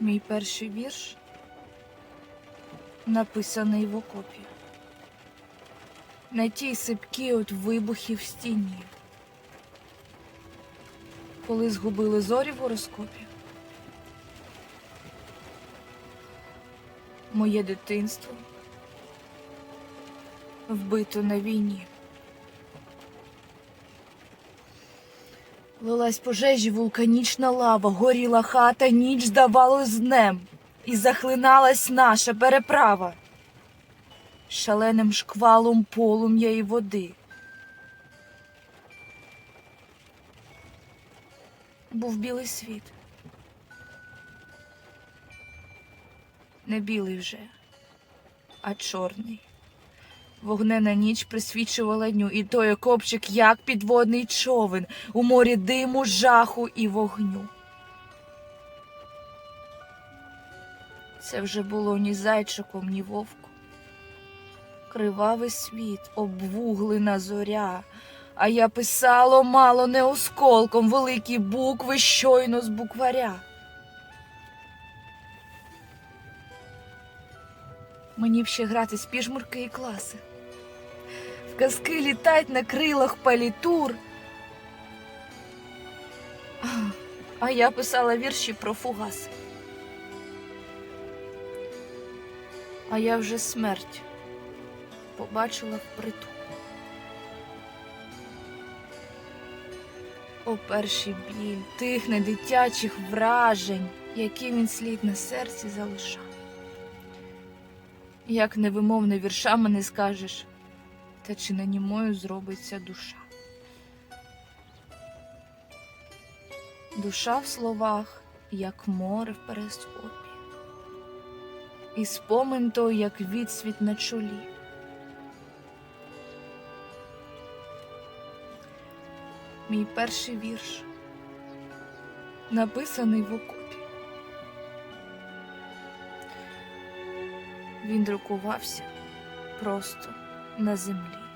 Мій перший вірш написаний в окопі. На тій сипкій от вибухів стіні. Коли згубили зорі в гороскопі. Моє дитинство вбито на війні. Лилась пожежі вулканічна лава, горіла хата, ніч здавалось днем, і захлиналась наша переправа шаленим шквалом полум'я і води. Був білий світ. Не білий вже, а чорний. Вогнена ніч присвічувала дню, і той окопчик, як підводний човен, у морі диму, жаху і вогню. Це вже було ні зайчиком, ні вовком. Кривавий світ, обвуглена зоря, а я писало мало не осколком великі букви щойно з букваря. Мені б ще грати з піжмурки і класи. В казки літать на крилах палітур. А, я писала вірші про фугаси. А я вже смерть побачила впритул. О, перший біль тих недитячих вражень, які він слід на серці залишав. Як невимовне віршами не скажеш, та чи не німою зробиться душа. Душа в словах, як море в перископі, і спомин той, як відсвіт на чолі. Мій перший вірш, написаний в окопі. Він друкувався просто на землі.